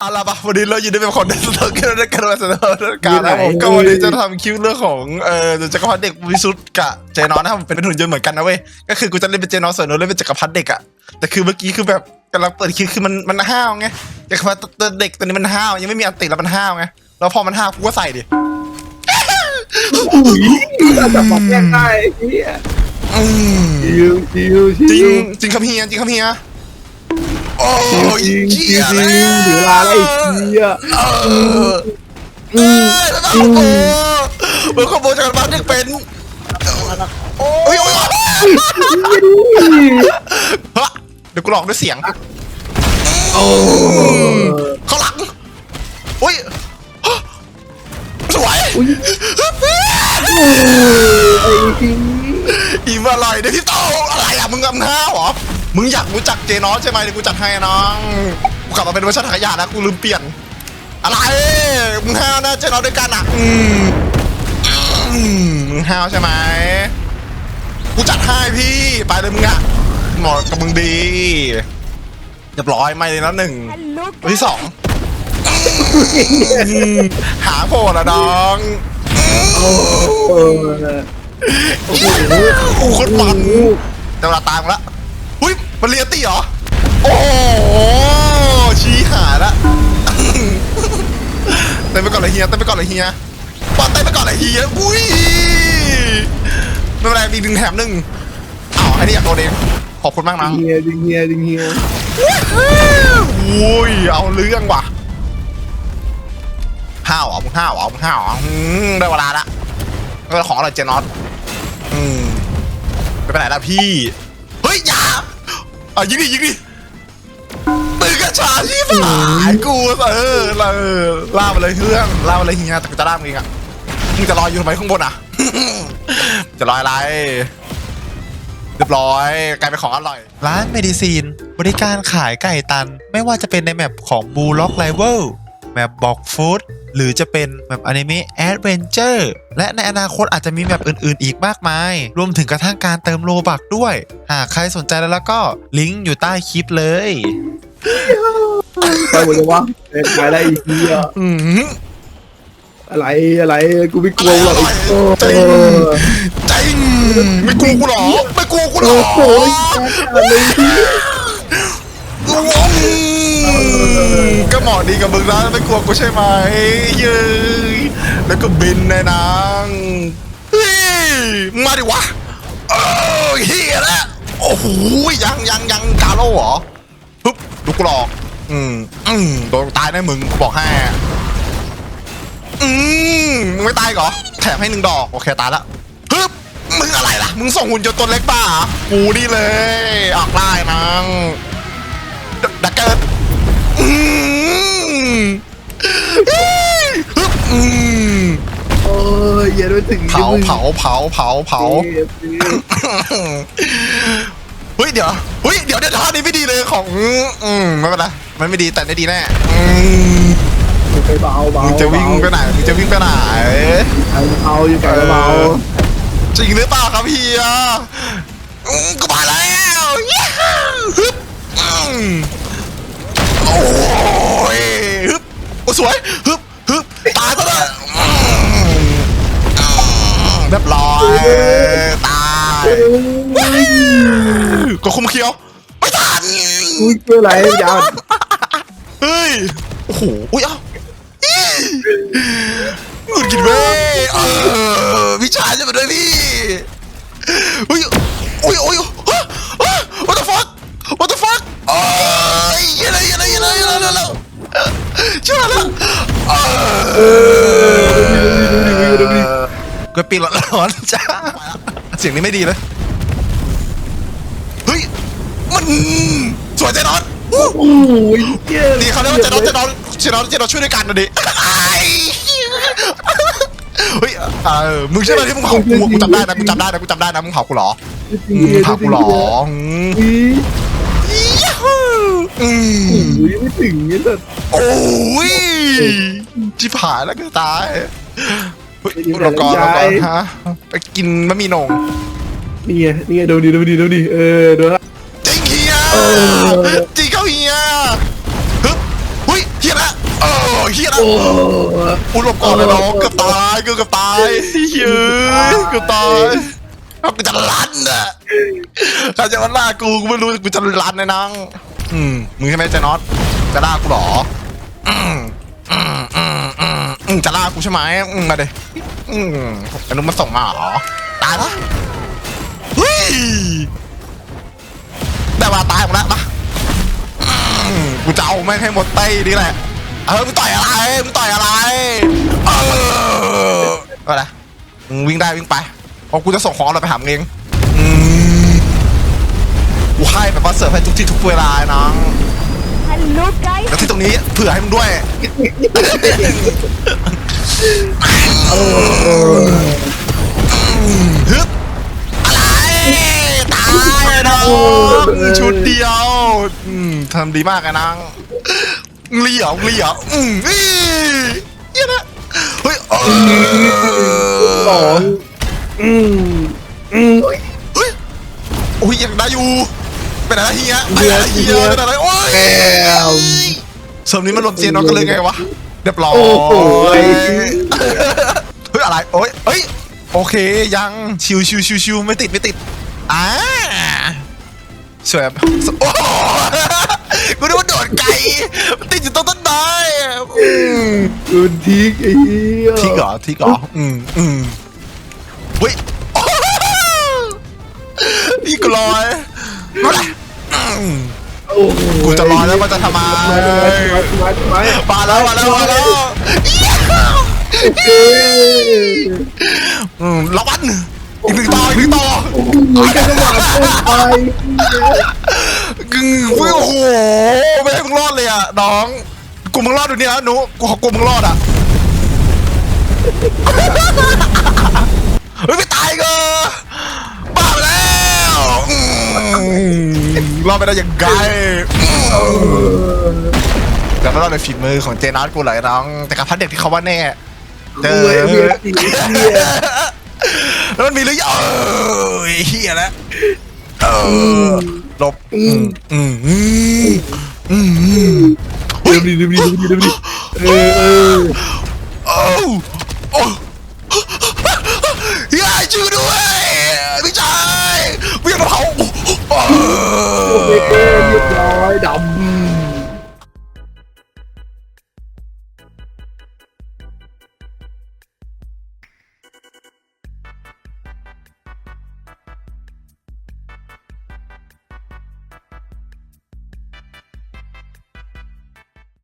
เอาละปะวันนี้เราอยู่ในเป็นคนในสตอเกอร์ด้วยกันมาสตอเกอร์การนะครับผมก็วันนี้จะทำคลิปเรื่องของเอ่อจักรพรรดิเด็กวิสุทธ์กับเจนอนนะครับผมเป็นหุ่นยนต์เหมือนกันนะเว้ยก็คือกูจะเล่นเป็นเจนอนส่วนโน้ตเล่นเป็นจักรพรรดิเด็กอะแต่คือเมื่อกี้คือแบบกำลังเปิดคลิปคือมันมันห้าวไงจักรพรรดิตัวเด็กตัวนี้มันห้าวยังไม่มีอันติแล้วมันห้าวไงแล้วพอมันห้าวกูก็ใส่ดิอุ้ยเราจับมาแย่งได้ไอ้เฮียอืมชิวชิวจริชิงวจริงครับเฮียจริงครับเฮีย โอ้จริยงจริงเหี้ยจริงถึงเวลาแล้วไอ้เฮียเอออืมเอ้ยแล้วก็โบมันขโมยจักรพรรดิเด็กเป็นโอ้ยโอ้ยโอ้ยเฮ้ยเดี๋ยวกูหลอกด้วยเสียงโอ้ข้างหลังอุ้ยฮะสวยอุ้ยไอ้จริงอีมาลอยเดี๋ยวพี่โตอะไรอะมึงกำห้าวเหรอ มึงอยากรู้จักเจนอสใช่ไหมเดี๋ยวกูจัดให้น้องกูกลับมาเป็นเวอร์ชันถักรยานนะกูลืมเปลี่ยน อะไรมึงห้าวนะเจนอสด้วยกันอะอืมอืมมึงห้าวใช่ไหมกูจัดให้พี่ไปเลยมึงอะเหมาะกับมึงดีเรียบร้อยไม่เลยนะหนึ่ง Hello, ตัวที่สองหาโผล่ละน้องโอ้โหโอ้โหโคตรมันแต่เวลาตามละหุ้ย มันเรียนตีเหรอ โอ้โหชี้หาละ เต้นไปก่อนเลยเฮียเต้นไปก่อนเลยเฮียปอนเต้นไปก่อนเลยเฮียอุ้ยไม่เป็นไรมีดึงแถมหนึ่งอ้าวไอ้นี่อยากโดนเองขอบคุณมากนะเฮียจริงเฮียจริงเฮียอุ้ยเอาเรื่องว่ะห้าวเหรอมึงห้าวเหรอมึงห้าวเหรออืมได้เวลาละก็ของอะไรเจนอสอืมไม่ไปไหนละพี่ เฮ้ยอย่า อะยิงดิยิงดิตื่นกระชาที่ฝายกูเออเออล่าไปเลยเพื่อนล่าไปเลยเฮียแต่กูจะล่ามึงเองอะมึงจะรออยู่ทำไมข้างบนอะ จะรออะไรเรียบร้อยกลายเป็นของอร่อย ร้านเมดิซีน บริการขายไก่ตัน ไม่ว่าจะเป็นในแมปของ b ูล็อกไ i เวลแมปบอกฟู้ด หรือจะเป็นแมปอนิเมะแอดเวนเจอร์และในอนาคตอาจจะมีแมปอื่นๆ อีกมากมาย รวมถึงกระทั่งการเติมโลบักด้วย หากใครสนใจแล้วแล้วก็ลิงก์อยู่ใต้คลิปเลยไปหมดเลยวะเป็นไปได้อีกเฮียอืมอะไรอะไรกูไม่กลัวหรอกไอ้โอ้จริงจริงไม่กลัวกูหรอไม่กลัวกูหรอโหเลยที่ ก็เหมาะดีกับมึงนะไม่กลัวกูใช่ไหมเย้ยแล้วก็บินในนางเฮ้ยมาดิวะเออเฮียแล้วโอ้โหยังยังยังกาโลเหรอปึ๊บดูกูหลอกอืมอืมโดนตายแน่มึงกูบอกให้อืมมึงไม่ตายเหรอแถมให้หนึ่งดอกโอเคตายละปึ๊บมึงอะไรล่ะ มึงส่งหุ่นยนต์ตัวเล็กป่ะกูนี่เลยออกได้นัง อืมโอ้ยอย่าไปถึงเผาเผาเผาเผาเผาเฮ้ยเดี๋ยวเฮ้ยเดี๋ยวเดี๋ยวท่านี้ไม่ดีเลยของอืมไม่เป็นไรมันไม่ดีแต่ได้ดีแน่อืมไปเบาเบามึงจะวิ่งไปไหนมึงจะวิ่งไปไหนเบาอยู่ไกลเบาจริงหรือเปล่าครับพี่อะอืมก็มาแล้วย้ฮึบ เคียวไม่ทันอุ้ยเจออะไรยาวเฮ้ยโอ้โหอุ้ยเอ้าอี้หงุดหงิดเว้ยเออวิชาจะมาด้วยพี่อุ้ยอุ้ยอุ้ยฮะฮะ what the fuck what the fuck โอ้ยเยังไงยังไงยังไงยังไงยังไงเชื่อแล้วเออก็ปีนร้อนๆจ้าเสียงนี้ไม่ดีเลยเฮ้ย มันสวยใจนอนโอ้ยเจ๊นี่เขาเรียกว่าเจนอนเจนอนเจนอนเจนอนช่วยด้วยกันนะดิไอ้เฮ้ยเออมึงใช่ไหมที่มึงเผากูกูจำได้นะกูจำได้นะกูจำได้นะมึงเผากูเหรออืมเผากูเหรออืมอุ้ยยัฮูอืมอุ้ยไม่ถึงนี่แต่โอ้ยจิบหายแล้วก็ตายเฮ้ยเราก่อนเราก่อนฮะไปกินมะหมี่โหนงนี่ไงนี่ไงดูดิดูดิดูดิเออดูละ จีเออจริงเขาเฮียฮึบเฮ้ยเฮียละเออเฮียละโอ้อุยหลบก่อนเลยน้องเกือบตายเกือบตายเฮ้ยเกือบตายเอากูจะลั่นอะถ้าจะมาล่ากูกูไม่รู้กูจะลั่นนะนังอืมมึงใช่ไหมเจน็อตจะล่ากูหรออืมอืมอืมอืมจะล่ากูใช่ไหมอืมมาเดอืมไอ้นุ่มมันส่งมาหรอตายละเฮ้ย ได้เวลาตายหมดแล้วมากูจะเอาแม่งให้หมดไต้นี่แหละเออมึงต่อยอะไรมึงต่อยอะไรเอออะไรมึงวิ่งได้วิ่งไปเพราะกูจะส่งของเราไปหามเองกูให้แบบว่าเสิร์ฟให้ทุกที่ทุกเวลาน้องแล้วที่ตรงนี้เผื่อให้มึงด้วยฮึบอะไรายอะน้องชุดเดียวอืมทำดีมากอะน้องเลี้ยวเลี้ยวอืมอีเหี้ยนะเฮ้ยเอสอองอืมอืมเฮ้ยโอ้ยยังได้อยู่เป็นอะไรเฮียเป็นอะไรเฮียเป็นอะไรโอ้ยเสริมนี้มันรวมเจนน้องกันเลยไงวะเรียบร้อยเฮ้ยอะไรโอ้ยเอ้ยโอเคยังชิวชิวชิวชิวไม่ติดไม่ติด อ่าสวยแบบโอ้โหกูนึกว่าโดดไกลมันติดอยู่ตรงต้นไม้อืมคุณทิกไอ้เหี้ยทิกเหรอทิกเหรออืมอืมเฮ้ยโอ้โหพี่กูลอยมาเลยอืมโอ้โหกูจะลอยแล้วมันจะทำไมมาทำไมทำไมทำไมมาแล้วมาแล้วมาแล้วเอ้ยอืมละวัน อีกหนึ่งต่ออีกหนึ่งต่อหจะกระหม่อมเส้นไปกึ่งโอ้โหไม่ให้มึงรอดเลยอะน้องกูมึงรอดดูนี่นะหนูกูขอกูมึงรอดอะเฮ้ยไม่ตายก็บ้าไปแล้วอืมรอดไปได้ยังไงแต่ไม่รอดในฝีมือของเจนัสกูเลยน้อง แต่กับพัดเด็กที่เขาว่าแน่เจอ เว้ยเวียนสีเหี้ย แล้วมันมีหรือยังเฮียแล้วเออหลบอืมอืมอืมดืมเดิมดิเดิมดิเดิมดิเดิมดิเออเออโอ้โอ้ยายช่วยด้วยพี่ชายวิ่งมาเผาโอ้ยเรียบร้อยดำ